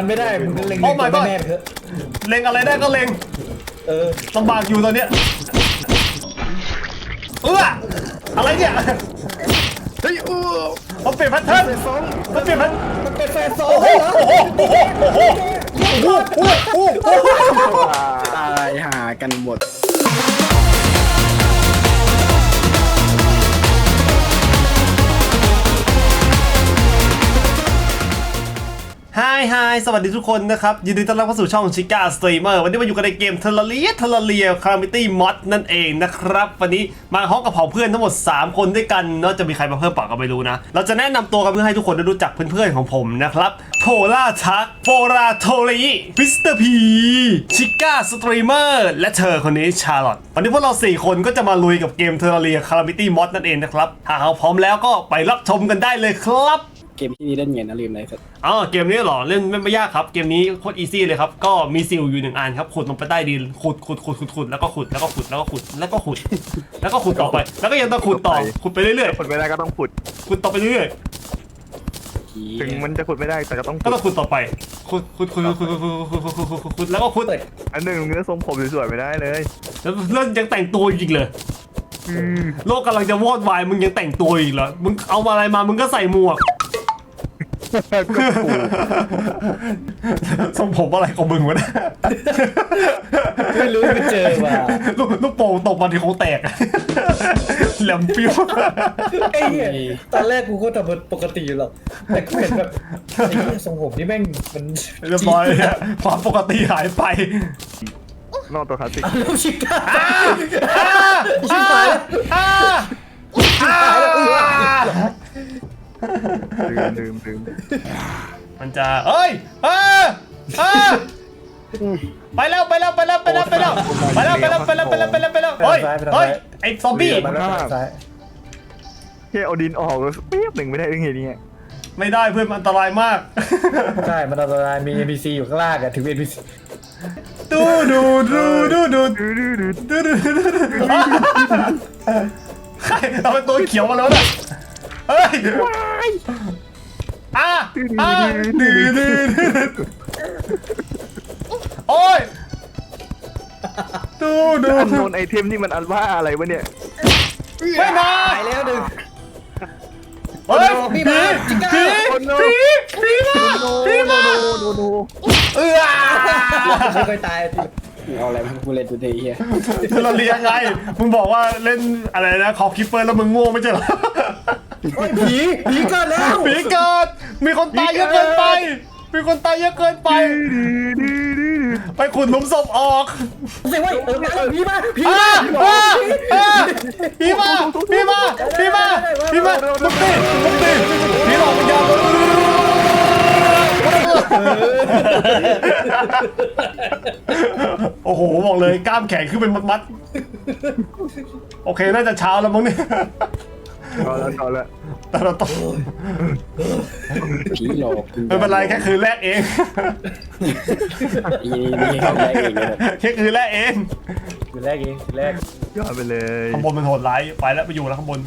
มันไม่ได้มึงเล็ง Oh my god แน่ๆไปเถอะเล็งอะไรได้ก็เล็งเออลำบากอยู่ตอนเนี้ยเอออะไรเนี่ยเฮ้ยอู้มันเปลี่ยนแพทเทิร์นมันเปลี่ยนแพทมันเป็นแฟนโซ่โอ้โหโอ้โหโอ้โหโอ้โหโอ้โหโอ้โหโอ้โห ตายหากันหมดายฮายสวัสดีทุกคนนะครับ ยินดีต้อนรับเข้าสู่ช่องชิก้าสตรีมเมอร์วันนี้มาอยู่กันในเกมเทเลเลียเทเลเลียคาร์มิตี้มอดนั่นเองนะครับ วันนี้มาห้องกับเผาเพื่อนทั้งหมด 3 คนด้วยกันเนาะจะมีใครมาเพิ่มปาก็ไม่รู้นะ เราจะแนะนำตัวกันเพื่อให้ทุกคนได้รู้จักเพื่อนๆของผมนะครับโพล่าชักโฟราโทลีมิสเตอร์พีชิก้าสตรีมเมอร์และเธอคนนี้ชาร์ลอตวันนี้พวกเรา 4 คนก็จะมาลุยกับเกมเทเลเลียคาร์มิตี้มอดนั่นเองนะครับถ้าเขาพร้อมแล้วก็ไปรับชมกันได้เลยครับ เกมที่นี่เล่นไงนะลืมอะไรสักอ๋อเกมนี้เหรอเล่นไม่ไม่ยากครับ เกมนี้โคตรอีซี่เลยครับ ก็มีซิลอยู่หนึ่งอันครับขุดลงไปใต้ดินขุดขุดขุดขุดขุดแล้วก็ขุดแล้วก็ขุดแล้วก็ขุดแล้วก็ขุด แล้วก็ขุดต่อไป แล้วก็ยังต้องขุดต่อขุดไปเรื่อยขุดไม่ได้ก็ต้องขุด ๆขุดต่อไปเรื่อยผีถึงมันจะขุดไม่ได้แต่ก็ต้องๆก็ขุดต้องขุดต่อไปขุดขุดขุดขุดขุดขุดขุดขุดขุดขุดขุดขุดแล้วก็ขุดเปิดอันหนึ่งเนื้อทรงผมสวยๆไม่ได้เลยแล้วแล้วยังแต่งตัวอีกเลย อืมโลกกำลังจะวอดวายมึงยังแต่งตัวอีกเหรอมึงเอาอะไรมามึงก็ใส่หมวก ก็ปลูกทรงผมอะไรของมึงวะเนี่ยไม่รู้ไปเจอมาลูกลูกโป่งตกมาที่เขาแตกแหลมปิ้วไอ้เหี้ยตอนแรกกูก็ทำมันปกติอยู่หรอกแต่กูเห็นแบบไอ้เหี้ยทรงผมนี่แม่งมันเรียบร้อยเลยอะความปกติหายไปนอกตัวคลาสสิกลูกชิก้าอ่าชิบหายแล้วอ่าอ่า ลืมลืมลืมมันจะเอ้ยเออเออไปแล้วไปแล้วไปแล้วไปแล้วไปแล้วไปแล้วไปแล้วไปแล้วไปแล้วไปแล้วไปแล้วเฮ้ยเฮ้ยไอ้ซอมบี้มันแล้วซ้ายแค่เอาดินออกเปียบหนึ่งไม่ได้ยังไงเนี่ยไม่ได้เพื่อนมันอันตรายมาก ใช่ มันอันตรายมี NPC อยู่ข้างล่างอะถึง NPC ดูดูดูดูดูดื้อดื้อดื้อดูดูดูดูใครเอาเป็นตัวเขียวมาแล้วน่ะ เฮ้ยอะอะดื้อดื้อโอ้ยดูดูอันโนนไอเทมนี่มันอันว่าอะไรวะเนี่ยไม่นะตายแล้วหนึ่งเฮ้ยพี่ผีผีผีผีมาผีมาโนโนเออไม่เคยตายเอาอะไรมากูเล่นตัวเดียวเฮียเราเรียนไง มึงบอกว่าเล่นอะไรนะคอคิปเปอร์แล้วมึงง่วงไม่ใช่เหรอโอ้ยผีผีเกิดแล้วผีเกิด มีคนตายเยอะเกินไป มีคนตายเยอะเกินไป ไปขุดหลุมศพออกสิเว้ยเออมาผีมาผีอ่ามาอ่าอ่าพี่มาพี่มาพี่มาพี่มาทุบตีทุบตีพี่หลอกวิญญาณโอ้โหบอกเลยกล้ามแข็งขึ้นเป็นมัดๆ โอเค น่าจะเช้าแล้วมั้งเนี่ย เอาแล้วเอาแล้วแต่เราต้องผีหลอกไม่เป็นไรแค่คืนแรกเองอีนี่นี่เขาได้เองเลยแค่คืนแรกเองคือแรกเองคือแรกยอดไปเลยข้างบนมันโหดร้ายไปแล้วไปอยู่แล้วข้างบน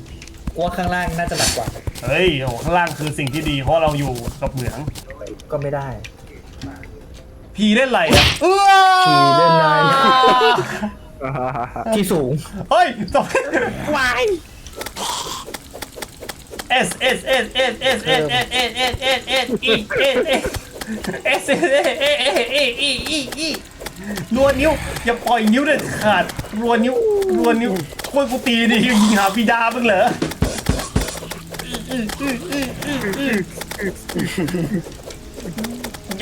กลัวข้างล่างน่าจะหนักกว่า เฮ้ยโอ้โหข้างล่างคือสิ่งที่ดีเพราะเราอยู่กับเหมือง ก็ไม่ได้ พีเล่นอะไรอะเออพีเล่นอะไร ที่สูง เฮ้ยจบวาย S S S S S S S S S S S E S S S S S E E E E รัวนิ้ว อย่าปล่อยนิ้วเด็ดขาดรัวนิ้วรัวนิ้วโคตรกูตีดิยิงหาปีดามึงเหรอ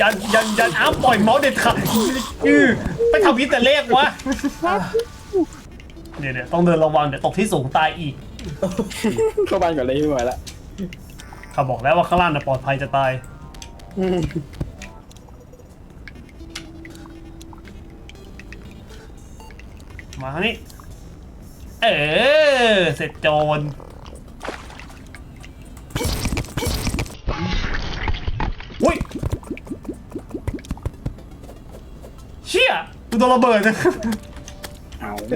ยันยันยันอ้ามปล่อยเมาส์เด็ดขาดอือไปทำพิษแต่เลขวะเดี๋ยวเดี๋ยวต้องเดินระวังเดี๋ยวตกที่สูงตายอีก เข้าบ้านก่อนเลยไม่ไหวละข้าบอกแล้วว่าข้างล่างน่ะปลอดภัยจะตาย มาทางนี้ เออ เสร็จโจร อุ้ย เชี่ยกูโดนระเบิดเอ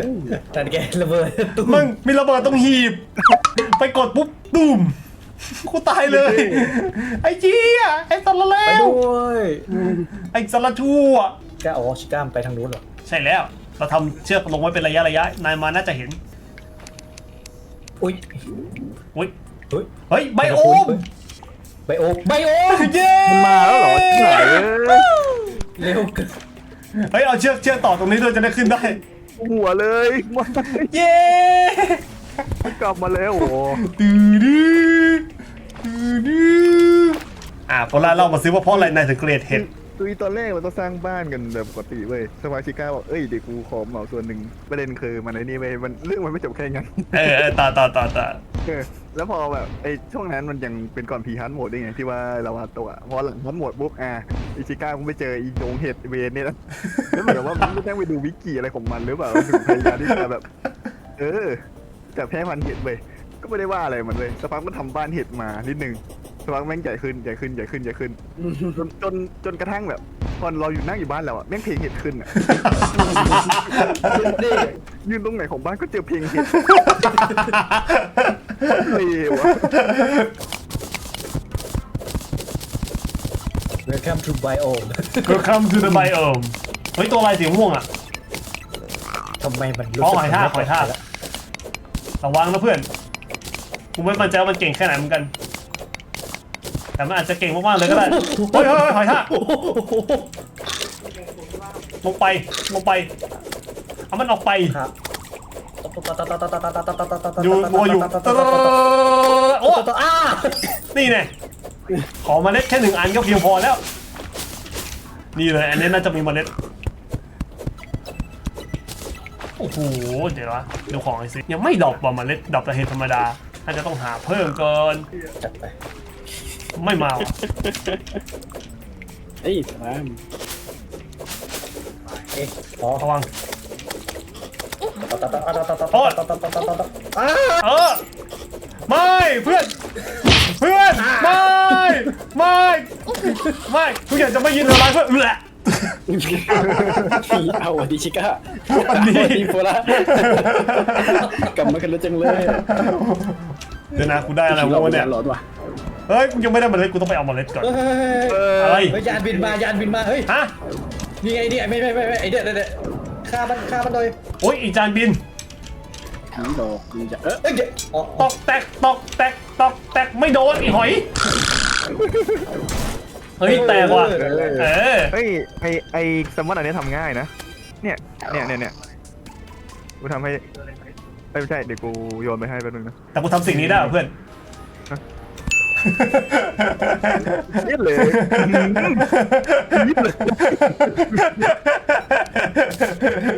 าแต่แกระเบิดตุ้มมึงมีระเบิดต้องหีบ ไปกดปุ๊บตูมกูตายเลย ไอ้เจี๊ยไอ้สารเลไปวด้วยไอ้สารชั่วแกอ๋อชิก้ามไปทางนู้นเหรอใช่แล้ว เราทำเชือกลงไว้เป็นระยะระยะ นายมาน่าจะเห็นอุ้ยอุ้ยเฮ้ยเฮ้ยไบโอมไบโอมไบโอมเย้มันมาแล้วเหรอที่ไหนเอ้ยเร็วเกินเฮ้ยเอาเชือกเชือกต่อตรงนี้ด้วยจะได้ขึ้นได้ หัวเลยมันเย้กลับมาแล้วโอ้โหดื้อดื้อดื้อดื้ออะพอลาเล่ามาซิว่าเพราะอะไรนายถึงเกลียดเห็ดคือตอนแรกเราต้องสร้างบ้านกันแบบปกติเว้ยสมาชิก้าบอกเอ้ยเดี๋ยวกูขอเหมาส่วนหนึ่งประเด็นคือมันไอ้นี่เว้ยมันเรื่องมันไม่จบแค่นั้นเออเออต่อต่อต่อต่อ เออแล้วพอแบบไอ้ช่วงนั้นมันยังเป็นก่อนพีฮันโหมดด้ไงที่ว่าเราวาตัวพอหลังฮันโหมดปุ๊บอะอิชิก้ามึงไปเจออีโดงเห็ดเวนเนี่ยนะแล้วเหมือนกับว่ามันไม่ต้ไปดูวิกิอะไรของมันหรือเปล่าถึงพยายามที่จะแบบ เออแต่แพ้พันเห็ดเว้ยก็ไม่ได้ว่าอะไรมันเลยสักพักมันทำบ้านเห็ดมานิดนึงสักพักแม่งใหญ่ขึ้นใหญ่ขึ้นใหญ่ขึ้นใหญ่ขึ้นจนจนจนกระทั่งแบบตอนเราอยู่นั่งอยู่บ้านเราอะแม่งเพลงเห็ดขึ้นอะ ยืนตรงไหนของบ้านก็เจอเพลงเห็ด เลวอะเ e l c o m e to biome Welcome to the biome เฮ้ยตัวอะไรสีม่วงอะ ทำไมมันรู้อ๋อสึกหอยทากหอยทากแล้วระวังนะเพื่อน กูไม่มั่นใจว่ามันเก่งแค่ไหนเหมือนกัน แต่มันอาจจะเก่งมากๆเลยก็ได้ เฮ้ยเฮ้ยเฮ้ยหอยทากโอ้โหลงไป ลงไป เอามันออกไป ครับ อยู่มัวอยู่โอ้อ้านี่ไงขอเมล็ดแค่หนึ่งอันก็เพียงพอแล้ว นี่เลย อันนี้น่าจะมีเมล็ดโอ้โหเดี๋ยวนะเดี๋ยวของไอ้สิยังไม่ดอปว่ะเมล็ดดอปแต่เห็ดธรรมดาน่าจะต้องหาเพิ่มเกินจัดไปไม่มาเฮ้ยสลามเอ๊ะอ๋อระวัง เออไม่เพื่อน เพื่อนไม่ไม่ไม่ทุกอย่างจะไม่ยินอะไรเพื่อนแหละเอาวันดีชิก้าวันดีวันดีโฟล่ากลับมากันแล้วจังเลยเดี๋ยวนะกูได้อะไรผีหลอกวะเนี่ยญาณหลอนว่ะเฮ้ยกูยังไม่ได้เมล็ดกูต้องไปเอาเมล็ดก่อนเฮ้ยอะไรยานบินมายานบินมาเฮ้ยฮะนี่ไงนี่ไม่ไม่ไม่ไม่ไอเด็ดเด็ด ฆ่ามันฆ่ามันเลยโอ้ยอีจานบินผีหลอกวิญญาณเออเอ้ยเดี๋ยวอ๋อตอกแตกตอกแตกตอกแตกไม่โดนอีหอยเฮ้ยแตกว่ะเออเฮ้ยไอไอแซมมอนอันนี้ทำง่ายนะ เนี่ยเนี่ยเนี่ยเนี่ยกูทำให้เอ้ยไม่ใช่เดี๋ยวกูโยนไปให้แป๊บนึงนะแต่กูทำสิ่งนี้ได้เหรอเพื่อน เย็ดเลยยิบเลย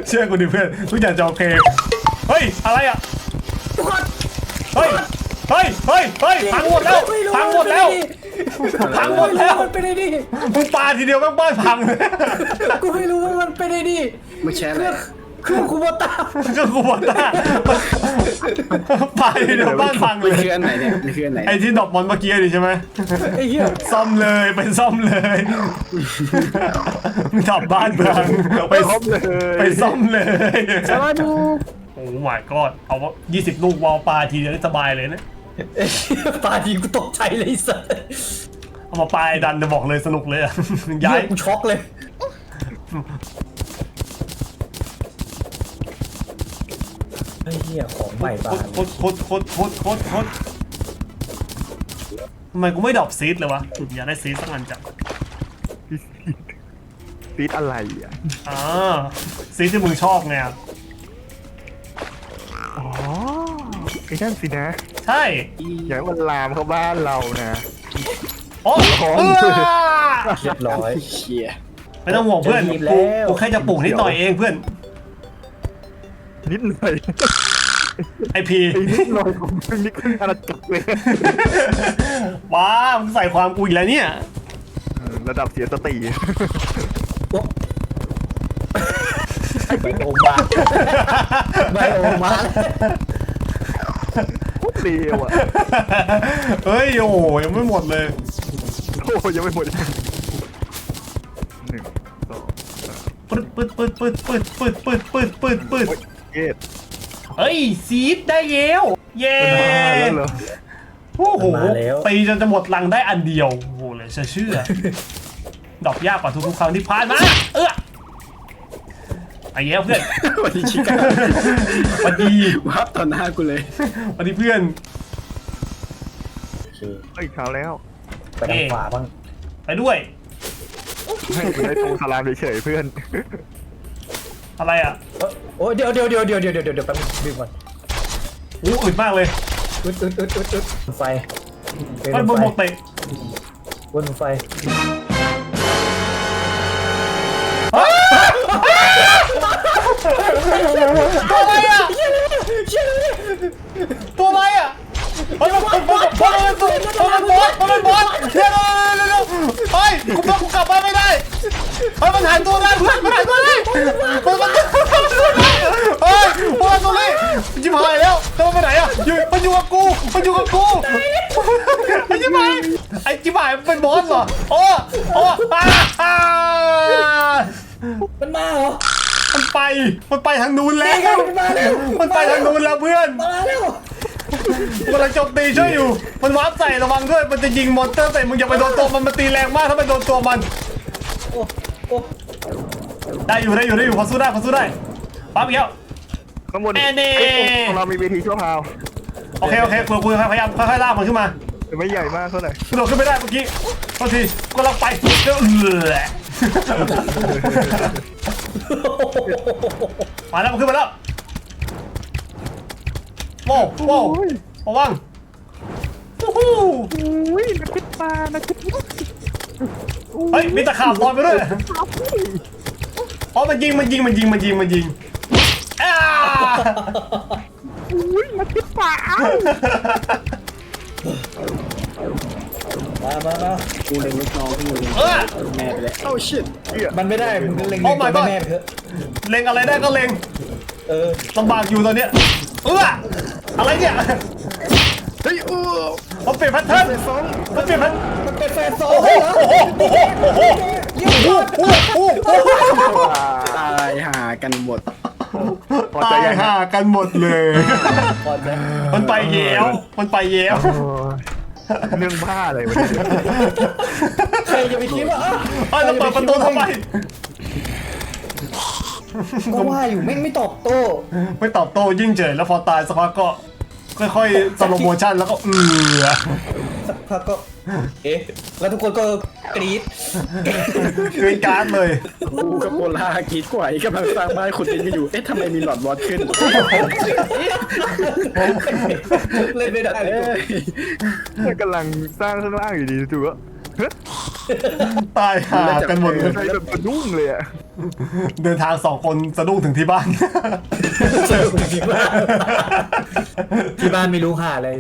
เชื่อกูดิเพื่อนทุกอย่างจะโอเค เฮ้ย อะไรอะ เฮ้ย เฮ้ย เฮ้ย เฮ้ย พังหมดแล้ว พังหมดแล้ว พังหมดแล้ว มันเป็นไอ้นี่มึงปาทีเดียวแม่งบ้านพังเลยกูไม่รู้ว่ามันเป็นไอ้นี่ไม่แช่เคเลรื่อยง เครื่องคูโบต้าก็กูบอกว่าปาทีเดียวบ้านพังเลมันยคืออันไหนเนี่ยมันคืออันไหนไอ้ที่ดอกมอนเมื่อกี้ดิใช่ไหมไอ้เหี้ยซ่อมเลยไปซ่อมเลยมึงดับบ้านพังไปไปพร้อมเลยไปซ่อมเลยสลาดูโอ้ my god เอาว่า20ลูกวอลปลาทีเดียวนี่สบายเลยนะไอ้เหี้ยปาดีกูตกใจเลยไอ้สัสเอามาปลายดันจะบอกเลยสนุกเลยอะย้าย้ายยกูช็อกเลยไอ้เหี้ยของใหม่บานโคตรโคตรโคตรโคตรโคตรโคตรทำไมกูไม่ดรอปซีดเลยวะอยากได้ซีดสักอันจังฟีดอะไรอะอ่าซีดที่มึงชอบไงอะอ๋อไอ้นั่นสินะ ใช่อย่าให้มันลามเข้าบ้านเรานะโอ้ของเอื้อเรียบร้อยเชียไม่ต้องห่วงเพื่อนจะรีบแล้กูวกูแค่จะปลูกนิดหน่อยเองเพื่อนนิดหน่อย ไอพีไอ้นิดหน่อยของมึงนี่ขึ้นอาณาจักรเลยว้ามึงใส่ความกูอีกแล้วเนี่ยเออระดับเสียสติไบโอมาไบโอมาโคตรเลวอะเฮ้ยโอ้โหยังไม่หมดเลย โอ้ยังไม่หมดอีกหนึ่งสองสามปึ๊ดปึ๊ดปึ๊ดปึ๊ดปึ๊ดปึ๊ดปึ๊ดปึ๊ดปึ๊ดปึ๊ดโอ้ยเย็ด เฮ้ยซีดได้แล้วเย้เป็นห้าแล้วเหรอโอ้โหมาแล้ว ตีจนจะหมดลังได้อันเดียว โอ้โหเลยจะเชื่อ ดอกยากกว่าทุกๆครั้งที่ผ่านมาเออไอ้เหี้ยเพื่อนวันนี้ชิก้าสวัสดีวับต่อหน้ากูเลย สวัสดีเพื่อน โอเคเอ้ยเช้าแล้วไปทางขวาบ้างไปด้วยไม่ได้ตรงสลามเฉยๆเพื่อน อะไรอะเอ้ยโอ้ยเดี๋ยวเดี๋ยวเดี๋ยวเดี๋ยวเดี๋ยวเดี๋ยวเดี๋ยวแป๊บนึงดื่มก่อนอู้อึดมากเลยอึดอึดอึดอึดอึดไฟเป็นมันบนไฟหมกเตะบนไฟตัวอะไรอะตัวอะไรอะมันมันมันมันมันมันบอสมันเป็นบอสเดี๋ยวเดี๋ยวเดี๋ยวไปกูกลับกูกลับบ้านไม่ได้เฮ้ยมันหันตัวได้เพื่อนมันหันตัวได้ มันมันเฮ้ยมันตัวนี้จิ้มหายแล้วตัวไปไหนอะอยู่มันอยู่กับกูมันอยู่กับกูไอ้จิ้มหายไอ้จิ้มหายเป็นบอสเหรอโอ้โอ้อ่าอ่ามันมาเหรอ มันไป มันไปทางนู้นแล้ว มันมาแล้ว มันไปทางนู้นแล้วเพื่อน มาแล้วมันกำลังโจมตีช่วยอยู่ มันวาร์ปใส่ระวังด้วย มันจะยิงมอนเตอร์ใส่มึงอย่าไปโดนตัวมันมันตีแรงมากถ้าไปโดนตัวมัน โอ้โอ้ ได้อยู่ได้อยู่ได้อยู่พอสู้ได้พอสู้ได้ปั๊บอีกแล้วข้างบนแน่ๆ เอ้ยตรงเรามีเวทีชั่วคราวโอเคโอเคเผื่อกูพยายามค่อยๆลากมันขึ้นมาแต่ไม่ใหญ่มากเท่าไหร่กระโดดขึ้นไม่ได้เมื่อกี้โทษทีกำลังไปเดี๋ยวเอือมาแล้วมันขึ้นมาแล้วโว้วโว้วระวังวู้ฮู้อุ้ยนักพิษปลานักพิษเฮ้ยมีตะขาบลอยไปด้วย อ๋อมันยิงมันยิงมันยิงมันยิงมันยิงอ้าอุ้ยนักพิษปลามามามากูเล็งลูกน้องที่มึงเออ แม่ไปแล้วโอ้ชิตมันไม่ได้มึงก็เล็งโอ้เล็ง my ตัว god แม่ๆไปเถอะเล็งอะไรได้ก็เล็งเออลำบากอยู่ตอนเนี้ยเอออะไรเนี่ยเฮ้ยโอ้มันเปลี่ยนแพทเทิร์นมันเปลี่ยนแพทมันเป็นแฟนโซ่โอ้โหเหรอโอ้โหโอ้โหโอ้โห ตายหากันหมด พอตายยังห่ากันหมดเลยก่อนนะมันไปแย้วมันไปแย้วโอ้ยเรื่องบ้าอะไรวะเนี่ยใครจะไปคิดว่าเอ้ยเราเปิดประตูทำไมก็ว่าอยู่แม่งไม่ตอบโต้ไม่ตอบโต้ยิ่งเฉยแล้วพอตายสักพักก็ ค่อยๆสโลโมชั่นแล้วก็เอือ พักก็เอ๊ะแล้วทุกคนก็กรี๊ดเกินการ์ดเลยกูกับโบลากรีดกว่าอีกกำลังสร้างบ้านขุดดินกันอยู่ เอ๊ะทำไมมีหลอดวอดขึ้น เล่นไม่ได้เลยเอ้ยเนี่ยกำลังสร้างข้างล่างอยู่ดีจู่ๆก็เฮ้ยตายห่ากันหมดเลยใครแบบสะดุ้งเลยอะเดินทางสองคนสะดุ้งถึงที่บ้านสนุกที่บ้านที่บ้านไม่รู้หาอะไร